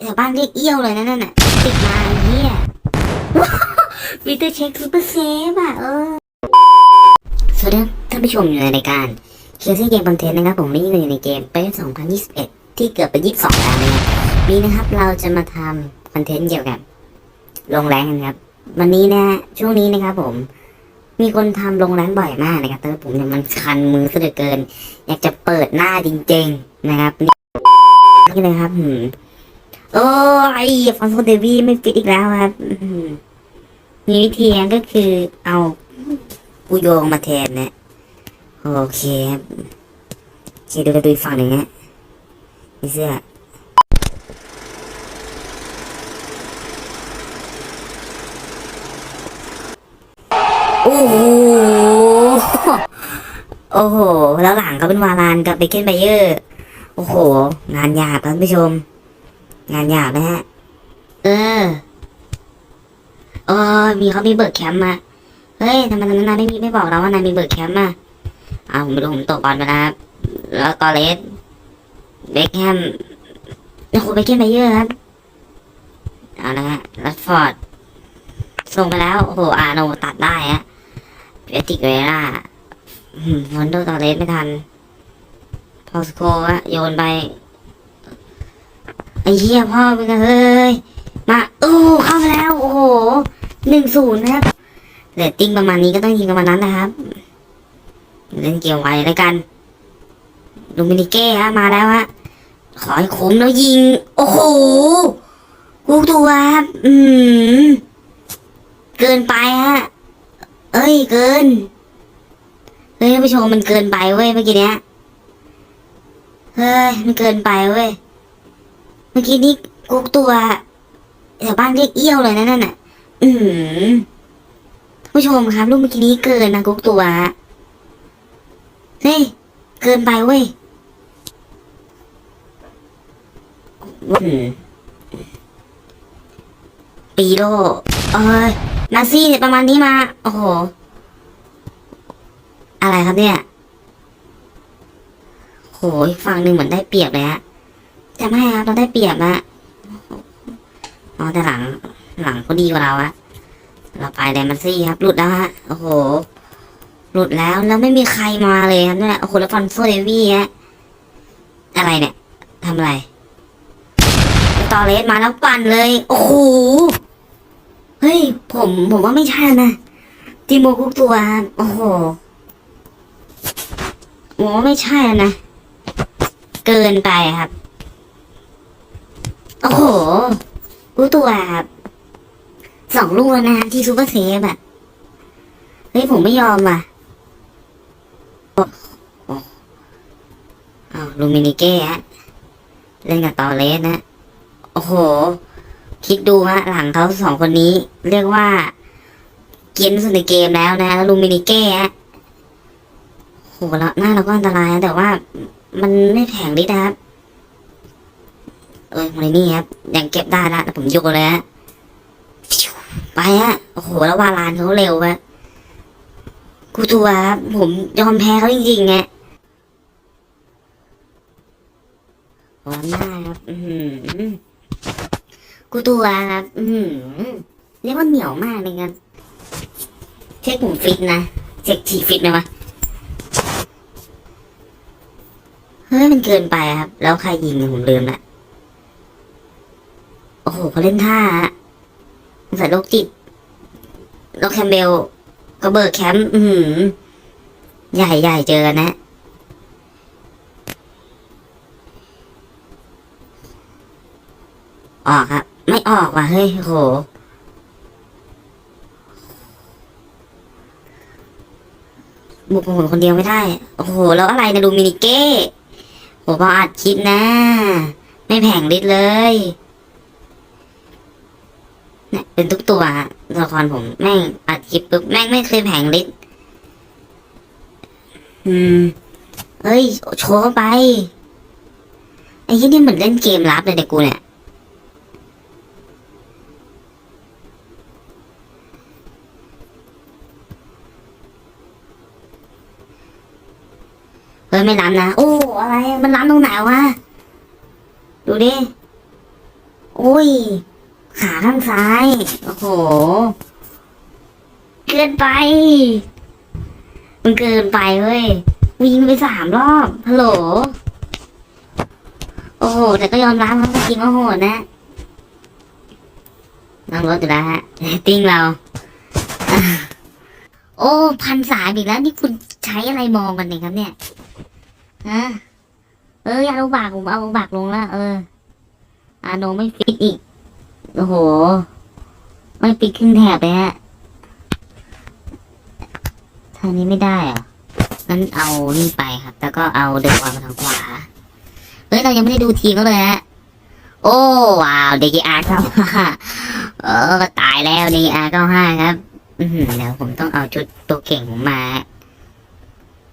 แถวบ้านเรียกเอี้ยวเลยนะนั่นน่ะติดมาเฮียวิเตอร์เช็คซูเปอร์เซฟอะเออสวัสดีครับท่านผู้ชมอยู่ในรายการเคียร์ซี่เกมคอนเทนต์นะครับผมนี่ก็อยู่ในเกมเป2021 ที่เกือบไป22แล้วนะครับนี้นะครับเราจะมาทำคอนเทนต์เกี่ยวกับลงแรงกันครับ วันนี้นะช่วงนี้นะครับผมมีคนทำลงแรงบ่อยมากนะครับแต่ผมเนี่ยมันคันมือซะเหลือเกิน อยากจะเปิดหน้าจริง ๆ นะครับนี่เลยครับ โอ้ยฟอนโซเดวีไม่ฟิตอีกแล้วครับมีวิธีก็คือเอาปูโยงมาแทนนะ โอเคครับเคดูกันดูอีกฝั่งหนึ่งฮะนี่เสื้อโอ้โห โอ้โห แล้วหลังก็เป็นวารานกับเบเกนไบเยอร์ โอ้โห งานหยาบท่านผู้ชม งานหยาบนะฮะ เออเออมีเขามีเบิร์กแคมป์มา เฮ้ยทำไมนนั้นายไม่มีไม่บอกเราว่านายมีเบิร์กแคมป์มาเอาผมไม่รู้ผมตกบอลไปแล้วครับแล้วตอเลสเบคแฮมโอ้โหเบเกนไบเยอร์ครับเอาละฮะรัดฟอร์ดส่งไปแล้วโอ้โหอาโนตัดได้ฮะเอติกเวล่าวันโดตอเลสไม่ทันพอสโกะโยนไป ไอ้เหี้ยพ่อเป็นไงเฮ้ย มาโอ้เข้าไปแล้ว โอ้โหหนึ่งศูนย์นะครับเรตติ้งประมาณนี้ก็ต้องยิงประมาณนั้นนะครับ เล่นเกี่ยวไวแล้วกันลูมินิเก้ฮะมาแล้วฮะขอให้คุ้มแล้วยิง โอ้โหกูตัวครับอืมเกินไปฮะเอ้ยเกินเฮ้ยท่านผู้ชมมันเกินไปเว้ยเมื่อกี้เนี้ยเฮ้ยมันเกินไปเว้ย มื่อกี้นี้กุ๊กตัวแถวบ้านเรียกเอี้ยวเลยนะนั่นน่ะ อือหือท่านผู้ชมครับลูกเมื่อกี้นี้เกินนะกุ๊กตัวฮะเฮ้ยเกินไปเว้ยอืมปีโลเอ้ยนาซี่เนี่ยประมาณนี้มา โอ้โห อะไรครับเนี่ยโหอีกฝั่งหนึ่งเหมือนได้เปรียบเลยฮะ จะไม่ครับเราได้เปรียบนะอ๋อแต่หลังหลังเขาดีกว่าเราอะเราไปแดนมาซี่ครับหลุดแล้วฮะโอ้โห หลุดแล้วแล้วไม่มีใครมาเลยครับเนี่ยโอ้โหแล้วฟอนโซเดวี่ฮะอะไรเนี่ยทำอะไรตอเลสมาแล้วปั่นเลย โอ้โหเฮ้ย ผมผมว่าไม่ใช่นะติโมคุกตัวโอ้โหผมว่าไม่ใช่นะ เกินไปครับ โอ้โหคุกตัวครับสองลูกแล้วนะที่ซูเปอร์เซฟอะเฮ้ยผมไม่ยอมว่ะโอ้โอ้อ้าวลูมินิเก้ฮะเล่นกับตอเลสนะ โอ้โห คิดดูฮะหลังเขาสองคนนี้ เรียกว่า เกรียนสุดในเกมแล้วนะแล้วลูมินิเก้ฮะโหแล้วหน้าเราก็อันตรายนะแต่ว่ามันไม่แผงฤทธิ์นะครับ เอ้ยมานี่ครับยังเก็บได้ละแต่ผมโยนเลยฮะไปฮะโอ้โหแล้ววาลานเขาเร็วฮะกูตัวครับผมยอมแพ้เขาจริงๆไงวันหน้าครับอือกูตัวครับอือเรียกว่าเหนียวมากเลยครับเช็คผมฟิตนะเช็คทีฟิตไหมวะเฮ้ยมันเกินไปครับ แล้วใครยิงเนี่ยผมลืมละ โอ้โหเขาเล่นท่าฮะใส่โรคจิตโรคแคมเบลก็เบิร์แคมป์อือหือใหญ่ใหญ่เจอกันนะออกครับ ไม่ออกว่ะเฮ้ยโหบุกผมคนเดียวไม่ได้ โอ้โห แล้วอะไรนะดูมินิเก้โหพออัดคลิปนะ ไม่แผงลิดเลย เนี่ยเป็นทุกตัวอะตัวละครผมแม่งอัดคลิปปุ๊บแม่งไม่เคยแผงลิดอืมเฮ้ย โชว์เข้าไป ไอ้ที่นี่เหมือนเล่นเกมลับเลยเด็กกูเนี่ยเฮ้ยไม่ล้ำนะ โอ้ อะไร มันล้ำตรงไหนวะ ดูดิ โอ้ย ขาข้างซ้าย โอ้โห เกินไป มันเกินไปเว้ย วิ่งไปสามรอบ ฮัลโหล โอ้โห แต่ก็ยอมรับว่าจริงก็โหดนะนั่งรถอยู่แล้วฮะ ติ้งเรา โอ้ พันสามอีกแล้ว นี่คุณใช้อะไรมองกันเนี่ยครับเนี่ยฮะเอออยาเอาบากผมเอาบากลงแล้ว เอออาโนไม่ฟิตอีก โอ้โหไม่ปิดครึ่งแถบเลยฮะทางนี้ไม่ได้เหรองั้นเอานี่ไปครับ แล้วก็เอาเดินบอลมาทางขวา เฮ้ย เรายังไม่ได้ดูทีมเขาเลยฮะ โอ้ว้าวเดกิอาร์เข้าห้าเออตายแล้วเดกิอาร์เข้าห้าครับ อือหือเดี๋ยวผมต้องเอาชุดตัวเก่งผมมา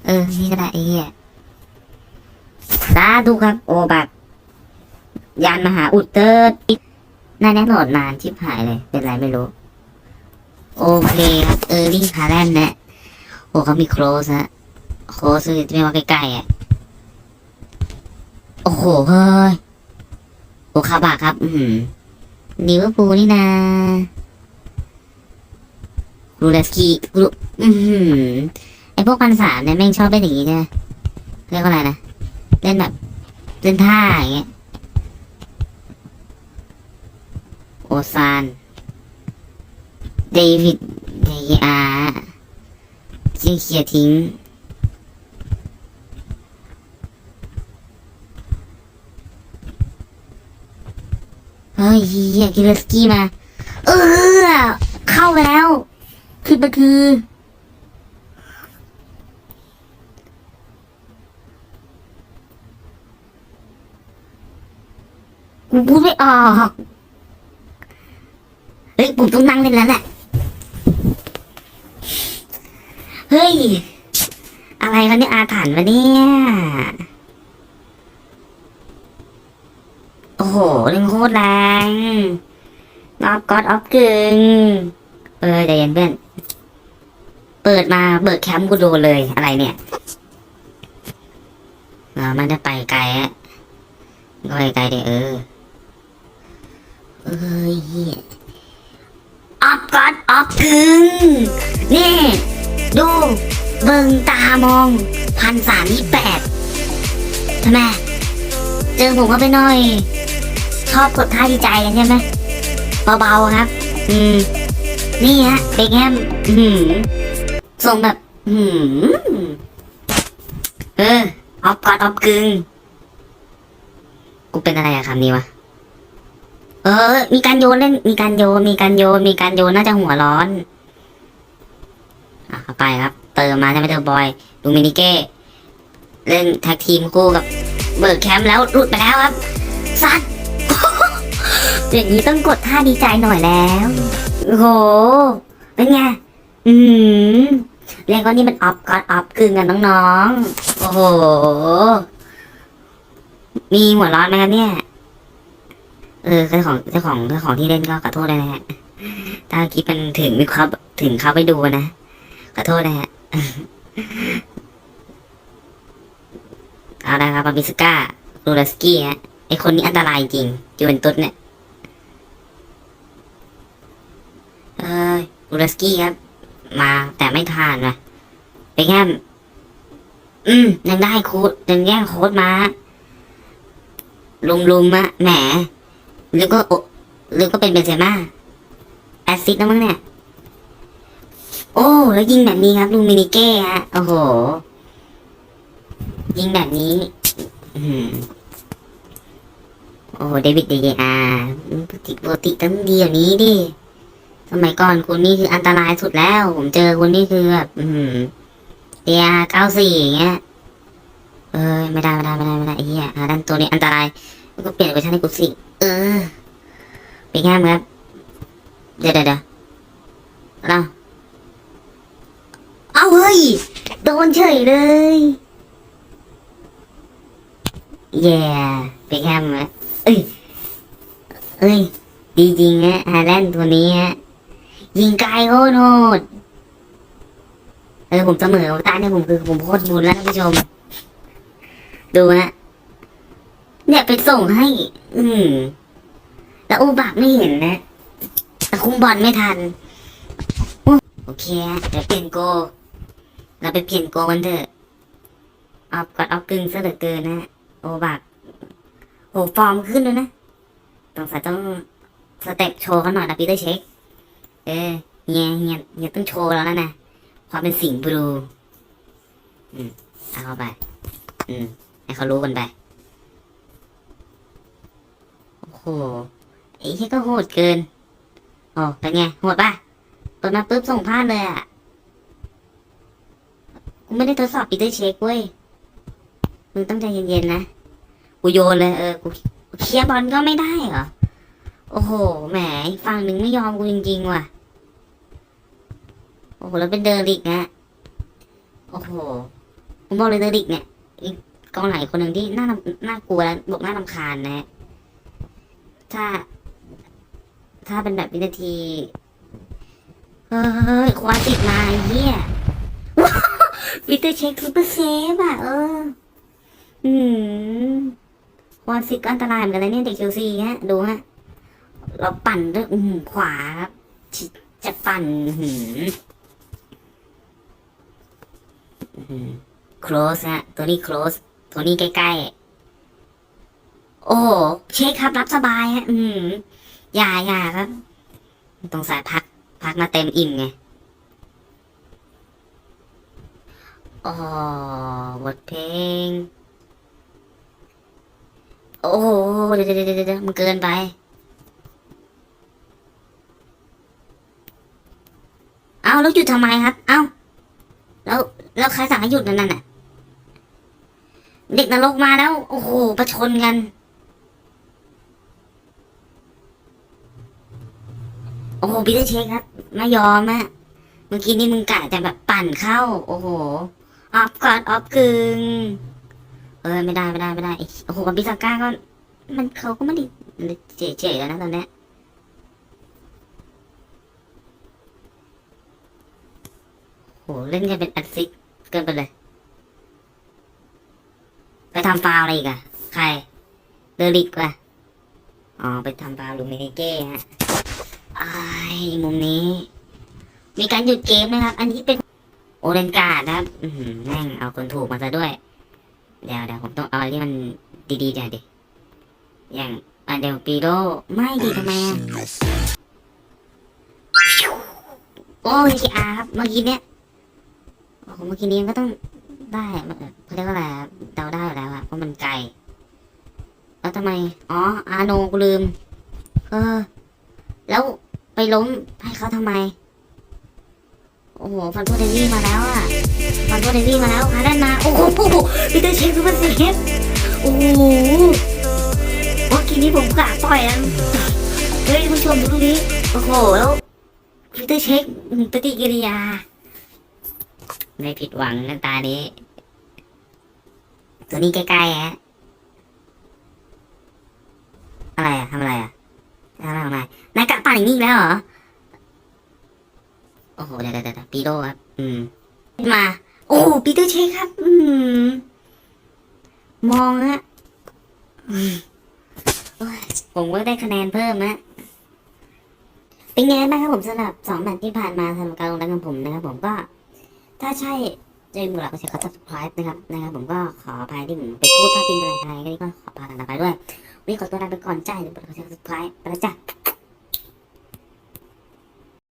เออ นี่ก็ได้ไอ้เหี้ยสาธุครับ โอบักยานมหาอุดเตอร์ น่าแน่นอนนานชิบหายเลย เป็นไรไม่รู้ โอเคครับเออร์ลิงคาแลนด์นะโอ้เขามีโครสฮะโครสไม่ว่าใกล้ๆอะ โอ้โหเฮ้ยโอคาบะครับ อืมลิวอร์พูนี่นาลูเลสกี้ลูอืมไอพวกพันสามเนี่ยแม่งชอบเล่นอย่างงี้ใช่ไหมเรียกว่าอะไรนะ เล่นแบบ เล่นท่าอย่างเงี้ย โอ ซานเดวิดเดอาร์จิงเคลียร์ทิ้ง เฮ้ยเฮียกิเลสกี้มา เออ เข้าไปแล้ว คือมันคือกูพูดไม่ออก ผมต้องนั่งเล่นแล้วแหละ เฮ้ย อะไรกันเนี่ยอาถรรพ์วะเนี่ย โอ้โหเล่นโคตรแรงนอกกอดออฟกึ่งเออใจเย็นเพื่อน เปิดมาเบิกแคมป์กูโดนเลยอะไรเนี่ยเออมันจะไปไกลอะก็ไปไกลเดี๋ยวเออเอ้ยเหี้ยอ อดออฟกึ่งนี่ดูเบิงตามองพันสามยี่แปดทำไมเจอผมก็ไปหน่อย ชอบกดท่าดีใจกันใช่ไหมเบาๆครับ อืม นี่ฮะเบคแฮมอืมส่งแบบอืมเออออฟกอดออฟกึงกูเป็นอะไรอะคำนี้วะ เออ มีการโยนเล่น มีการโยน มีการโยน มีการโยนน่าจะหัวร้อน อะเข้าไปครับ เติมมาใช่ไหมเติมบอยดูมินิเก้ เล่นแท็กทีมคู่กับเบิร์กแคมป์แล้วหลุดไปแล้วครับสัตว์อย่างนี้ต้องกดท่าดีใจหน่อยแล้วโห เป็นไง อืมเรียกว่านี่มันออฟกอดออฟกึ่งกันน้องๆ โอ้โห มีหัวร้อนไหมครับเนี่ย เออเจ้าของเจ้าของเจ้าของที่เล่นก็ขอโทษเลยนะฮะถ้าคลิปมันถึงมีครับ ถึงเขาไปดูนะขอโทษนะฮะเอาละครับบาบิสก้าลูลาสกี้ฮะไอคนนี้อันตรายจริงจูเวนตุสเนี่ยเออลูลาสกี้ครับ มาแต่ไม่ทานนะไปแค่อืมยังได้โค้ดยังแย่งโค้ดมาลุมลุมๆอะแหม หรือก็โอหรือก็เป็นเบนเซม่าแอซิดนะมั้งเนี่ย โอ้ แล้วยิงแบบนี้ครับลุงมินิเก้ฮะ โอ้โห ยิงแบบนี้อืมโอ้เดวิดเดย์อาปกติปกติต้งดีอย่างนี้ดิสมัยก่อนคุณนี่คืออันตรายสุดแล้ว ผมเจอคุณนี่คือแบบอืมเดียเก้าสี่อย่างเงี้ย เออไม่ได้ไม่ได้ไม่ได้ไม่ได้ไอ้เหี้ยอ่าด้านตัวนี้อันตรายก็เปลี่ยนเวอร์ชันให้กูสิ เออเป็นไงครับ เดี๋ยวเดี๋ยวเราเอาเฮ้ย โดนเฉยเลยแย่เป็นไงครับเอ้ย เอ้ย ดีจริงฮะฮาแลนด์ตัวนี้ฮะ ยิงไกลโคตรโหดเออผมเสมอตาเนี่ยผมคือผมโคตรบุญแล้วท่านผู้ชม ดูฮะ เนี่ยไปส่งให้ อืมแแล้วอุบะไม่เห็นนะ แต่คุมบอลไม่ทัน โอ้โอเคฮะเดี๋ยวเปลี่ยนโก เราไปเปลี่ยนโกกันเถอะเอากอดเอากึ่งซะเหลือเกินนะ โอบากโหฟอร์มขึ้นแล้วนะต้องใส่ต้องสเต็ปโชว์เขาหน่อยนะปีเตอร์เช็ค เออเฮียเฮียเฮียต้องโชว์แล้วนะนะความเป็นสิงห์บลู อืมเอาเข้าไป อืม ให้เขารู้กันไป โอ้โหไอ้เฮียก็โหดเกินโอ้เป็นไงโหดป่ะเปิดมาปุ๊บส่งพลาดเลยอะกูไม่ได้ทดสอบปีเตอร์เช็คเว้ยมึงต้องใจเย็นๆนะกูโยนเลยเออกูเคลียร์บอลก็ไม่ได้เหรอโอ้โหแหม่ฝั่งหนึ่งไม่ยอมกูจริงๆว่ะโอ้โหแล้วเป็นเดอริกนะโอ้โหผมบอกเลยเดอริกเนี่ยกองหลังอีกคนหนึ่งที่น่าน่ากลัวและบวกน่ารำคาญนะ ถ้า ถ้าเป็นแบบวินาทีเฮ้ยควาติดมาเหี้ยวิเตอร์เช็คซูเปอร์เซฟอะเออ อืมควาสิกก็อันตรายเหมือนกันนะเนี่ยเด็กเชลซีฮะ ดูฮะ เราปั่นด้วยอืมขวาครับจะปั่นหืม close ฮะ ตัวนี้ close ตัวนี้ใกล้ๆ โอ้เชคครับรับสบายฮะอืมอย่าอย่าครับตรงสายพัก พักมาเต็มอิ่มไงโอ๋อบทเพลง โอ้โหเดี๋ยวเดี๋ยวเดี๋ยวเดี๋ยวมันเกินไป เอาแล้วหยุดทำไมครับ เอาแล้วแล้วใครสั่งให้หยุดนั่นน่ะ เด็กนรกมาแล้ว โอ้โห ประชนกัน โอ้โหพีเตอร์เชคครับไม่ยอมอะเมื่อกี้นี่มึงกะจะแบบปั่นเข้า โอ้โหออฟก่อนออฟกึงเออไม่ได้ไม่ได้ไม่ได้โอ้โหกับบิซาก้าก็มันเขาก็ไม่ได้เจ๋ๆแล้วนะตอนเนี้ยโหเล่นกันเป็นแอดซิกเกินไปเลย ไปทำฟาวอะไรอีกอะใครเดลิกว่ะอ๋อไปทำฟาวลูมินิเก้ฮะ มุมนี้ มีการหยุดเกมนะครับ อันนี้เป็นโอเรนการ์ดนะครับแม่งเอาคนถูกมาซะด้วย เดี๋ยวเดี๋ยวผมต้องเอาที่มันดีๆเดี๋ยดิ อย่างอันเดลปีโดไม่ดีทำไมอะโอ้ยอาครับเมื่อกี้เนี้ยโอ้โหเมื่อกี้นี้ก็ต้องได้เขาเรียกว่าอะไรเดาได้อยู่แล้วอะเพราะมันไกลแล้วทำไม อ๋อ อาโนกูลืม เออ แล้ว ไปล้มให้เขาทำไม โอ้โหฟันโทเดวี่มาแล้วอะฟันโทเดวี่มาแล้วคาร์ดันมาโอ้โหพีเตอร์เช็คซูเปอร์เซฟโอ้โหเมื่อกี้นี้ผมกะต่อยแล้วเฮ้ยผู้ชมดูตรงนี้โอ้โหแล้วพีเตอร์เช็คปฏิกิริยา ไม่ผิดหวังน้ำตานี้ ตัวนี้ใกล้ๆฮะอะไรอะทำอะไรอะ อะไรของนายนายกะปั่นอย่างนี้อีกแล้วเหรอ โอ้โห เดี๋ยวเดี๋ยวปีโดครับ อืม มา โอ้ปีเตอร์เชคครับ อืม มองฮะอืมโอ้ยผมก็ได้คะแนนเพิ่มนะเป็นไงบ้างครับผมสำหรับสองแมตช์ที่ผ่านมาสำหรับการลงแรงของผมนะครับผมก็ ถ้าใช่ใจบุหลักก็ใช้ขอ subscribe นะครับนะครับ ผมก็ขออภัยที่ผมไปพูดพลาดพิงอะไรไปก็ขอพากันไปด้วย วันนี้ขอตัวลาไปก่อนจ้าเดี๋ยวกด subscribe ไปแล้วจ้ะ